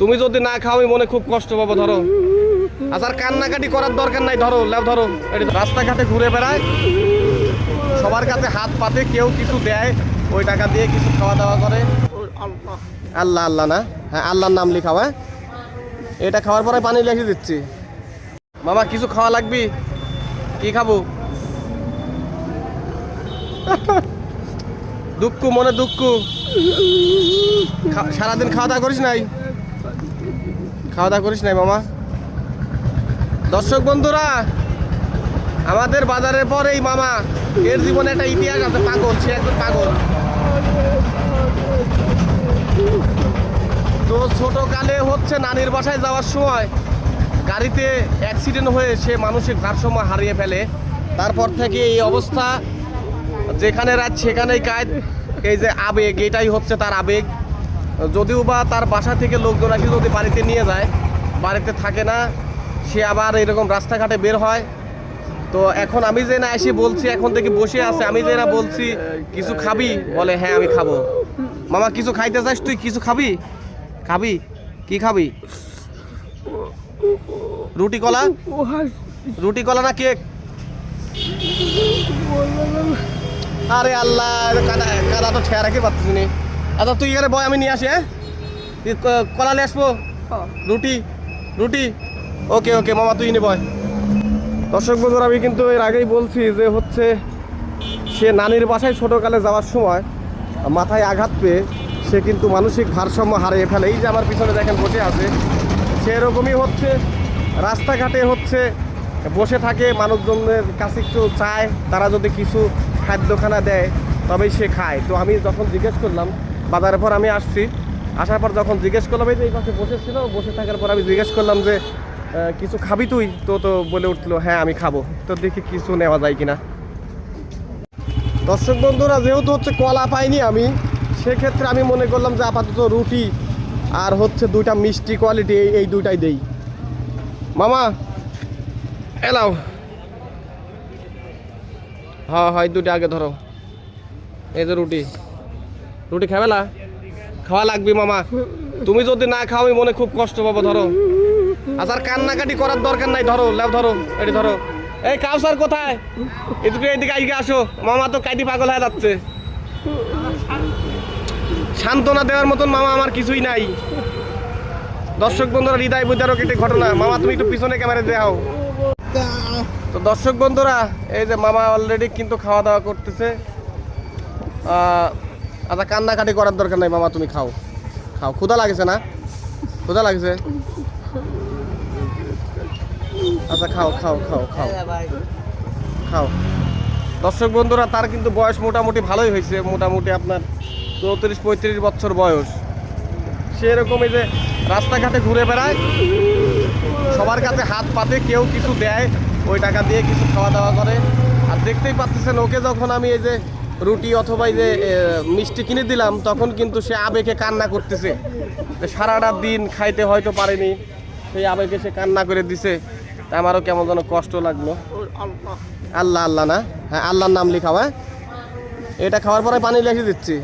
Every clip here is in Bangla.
তুমি যদি না খাও, আমি মনে খুব কষ্ট পাবো, ধরো। আচ্ছা আর কান্নাকাটি করার দরকার নাই, ধরো, লাও ধরো রাস্তাঘাটে ঘুরে বেড়ায়, সবার কাছে হাত পাতে, কেউ কিছু দেয়, ওই টাকা দিয়ে কিছু খাওয়া দাওয়া করে। আল্লাহ আল্লাহ না? হ্যাঁ আল্লাহর নাম লিখাও হ্যাঁ? এটা খাওয়ার পরে পানি লিখে দিচ্ছি। মামা, কিছু খাওয়া লাগবি? কি খাব? দুঃখ, মনে দুঃখ। সারাদিন খাওয়া দাওয়া করিস নাই? খাওয়া দাওয়া করিস নাই, মামা? দর্শক বন্ধুরা, আমাদের বাজারের পর এই মামা, এর জীবনে একটা ইতিহাস আছে, পাগল, সে একজন পাগল। তো ছোট কালে হচ্ছে নানির বাসায় যাওয়ার সময় গাড়িতে অ্যাক্সিডেন্ট হয়ে সে মানসিক ভারসাম্য হারিয়ে ফেলে। তারপর থেকে এই অবস্থা, যেখানে রাত সেখানেই কাজ এই যে আবেগ, এটাই হচ্ছে তার আবেগ। যদিও বা তার বাসা থেকে লোকজন আসে যদি বাড়িতে নিয়ে যায়, বাড়িতে থাকে না, সে আবার এরকম রাস্তাঘাটে বের হয়। তো এখন আমি যে না এসে বলছি, এখন থেকে বসে আছে, আমি যে না বলছি, কিছু খাবি? বলে হ্যাঁ আমি খাব। মামা, কিছু খাইতে চাস তুই? কিছু খাবি? খাবি? কি খাবি? রুটি কলা? রুটি কলা না কেক? আরে আল্লাহ, কাদা কাদা তো ঠেয়া রাখতে পারছিস নি? আচ্ছা তুই এখানে বয় আমি নিয়ে আসি হ্যাঁ? কলা নিয়ে আসব? রুটি রুটি? ওকে ওকে মামা তুই নে বয়। দর্শক বন্ধুরা আমি কিন্তু এর আগেই বলছি যে হচ্ছে সে নানির বাসায় ছোটোকালে যাওয়ার সময় মাথায় আঘাত পেয়ে সে কিন্তু মানসিক ভারসাম্য হারিয়ে ফেলে। এই যে আমার পিছনে দেখেন বসে আছে। সেরকমই হচ্ছে রাস্তাঘাটে হচ্ছে বসে থাকে মানুষজনের কাছে একটু চায় তারা যদি কিছু খাদ্যখানা দেয় তবেই সে খায়। তো আমি যখন জিজ্ঞেস করলাম বাজারের পর আমি আসছি। আসার পর যখন জিজ্ঞেস করলাম, এই যে এই পাশে বসেছিল? বসে থাকার পর আমি জিজ্ঞেস করলাম যে কিছু খাবি তুই? তো তো বলে উঠল হ্যাঁ আমি খাব। তো দেখি কিছু নেওয়া যায় কিনা। দর্শক বন্ধুরা, যেহেতু হচ্ছে কলা পাইনি আমি, সেক্ষেত্রে আমি মনে করলাম যে আপাতত রুটি আর হচ্ছে দুইটা মিষ্টি কোয়ালিটি এই দুইটাই দেই। মামা, এলাও। হ্যাঁ হয় দুইটা আগে ধরো। এই যে রুটি। রুটি খাবেলা খাওয়া লাগবে মামা। তুমি যদি না খাও মনে খুব কষ্ট পাবো, ধরো। আচ্ছা কান্নাকাটি করার দরকার নাই, ধরো ল্যাব ধরো, এটি ধরো। এই কাউসার কোথায়? এদিকে এদিকে আইকে আসো। মামা তো কাইটি পাগল হয়ে যাচ্ছে। সান্ত্বনা দেওয়ার মতন মামা আমার কিছুই নাই। দর্শক বন্ধুরা, হৃদয় বিদারক একটি ঘটনা। মামা, তুমি একটু পিছনে ক্যামেরা দেও তো দর্শক বন্ধুরা, এই যে মামা অলরেডি কিন্তু খাওয়া দাওয়া করতেছে আচ্ছা কান্নাকাটি করার দরকার নাই, মামা, তুমি খাও। খাও। ক্ষুধা লাগেছে না? ক্ষুধা লাগছে? আচ্ছা খাও খাও খাও খাও। খাও। দর্শক বন্ধুরা, তার কিন্তু বয়স মোটামুটি ভালোই হয়েছে। মোটামুটি আপনার চৌত্রিশ, পঁয়ত্রিশ বছর বয়স। সেরকমই যে রাস্তাঘাটে ঘুরে বেড়ায়, সবার কাছে হাত পাতে, কেউ কিছু দেয়, ওই টাকা দিয়ে কিছু খাওয়া দাওয়া করে। আর দেখতেই পাচ্ছেন, ওকে যখন আমি এই যে রুটি অথবা যে মিষ্টি কিনে দিলাম, তখন কিন্তু সে আবেগে কান্না করতেছে। সারাটা দিন খাইতে হয়তো পারেনি, সেই আবেগে সে কান্না করে দিছে। তা আমারও কেমন যেন কষ্ট লাগল। আল্লাহ আল্লাহ না? হ্যাঁ আল্লাহর নাম লিখাও হ্যাঁ? এটা খাওয়ার পরে পানি লিখে দিচ্ছি।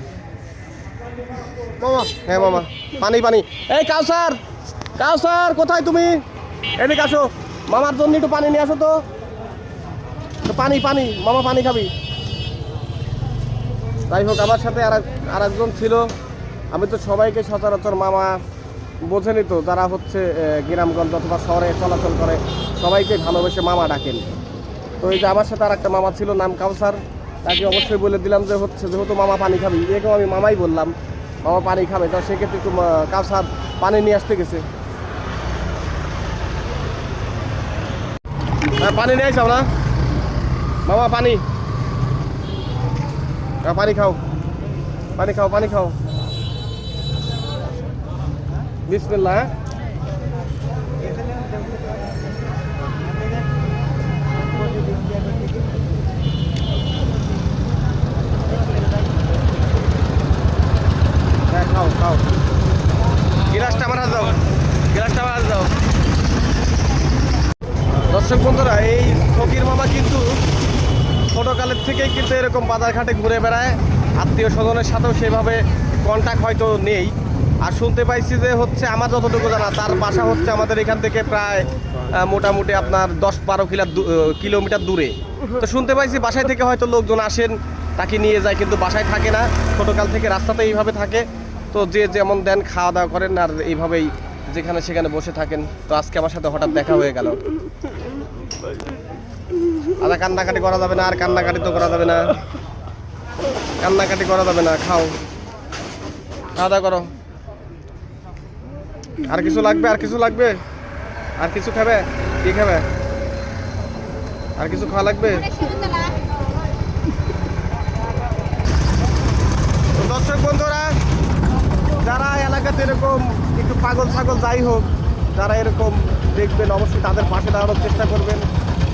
মামা হ্যাঁ মামা, পানি পানি। এই কাউসার কাউসার, কোথায় তুমি? এদিকে আসো। মামার জন্য একটু পানি নিয়ে আসো তো পানি পানি, মামা পানি খাবি। যাই হোক, আমার সাথে আর একজন ছিল। আমি তো সবাইকে সচরাচর মামা বোঝেনি তো, যারা হচ্ছে গ্রামগঞ্জ অথবা শহরে চলাচল করে, সবাইকে ভালোবেসে মামা ডাকেন। তো এই যে আমার সাথে আর একটা মামা ছিল, নাম কাউসার। তাকে অবশ্যই বলে দিলাম যে হচ্ছে, যেহেতু মামা পানি খাবে এরকম আমি মামাই বললাম, মামা পানি খাবে, তো সেক্ষেত্রে একটু কাউসার পানি নিয়ে আসতে গেছে। হ্যাঁ পানি নিয়ে আইসাও না মামা, পানি। পানি খাও। পানি খাও পানি খাও। বিসমিল্লাহ হ্যাঁ? হ্যাঁ খাও খাও। গিলাসটা আমার হাতে দাও। গিলাসটা আমার হাতে দাও। দর্শক বন্ধুরা, এই ফকির মামা কিন্তু ছোটোকালের থেকেই কিন্তু এরকম বাজারঘাটে ঘুরে বেড়ায়। আত্মীয় স্বজনের সাথেও সেভাবে কন্ট্যাক্ট হয়তো নেই। আর শুনতে পাইছি যে হচ্ছে আমার যতটুকু জানা, তার বাসা হচ্ছে আমাদের এখান থেকে প্রায় মোটামুটি আপনার দশ বারো কিলো কিলোমিটার দূরে। তো শুনতে পাইছি বাসায় থেকে হয়তো লোকজন আসেন, তাকে নিয়ে যায়, কিন্তু বাসায় থাকে না। ছোটোকাল থেকে রাস্তাতে এইভাবে থাকে। তো যে যেমন দেন খাওয়া দাওয়া করেন, আর এইভাবেই যেখানে সেখানে বসে থাকেন। তো আজকে আমার সাথে হঠাৎ দেখা হয়ে গেল। আদা কান্নাকাটি করা যাবে না, আর কান্নাকাটি তো করা যাবে না। কান্নাকাটি করা যাবে না, খাও। খাওয়া দাওয়া করো। আর কিছু লাগবে, আর কিছু লাগবে? আর কিছু খাবে? কি খাবে? আর কিছু খাওয়া লাগবে? দর্শক বন্ধুরা, যারা এলাকাতে এরকম একটু পাগল ছাগল যাই হোক, যারা এরকম দেখবেন, অবশ্যই তাদের পাশে দাঁড়ানোর চেষ্টা করবেন।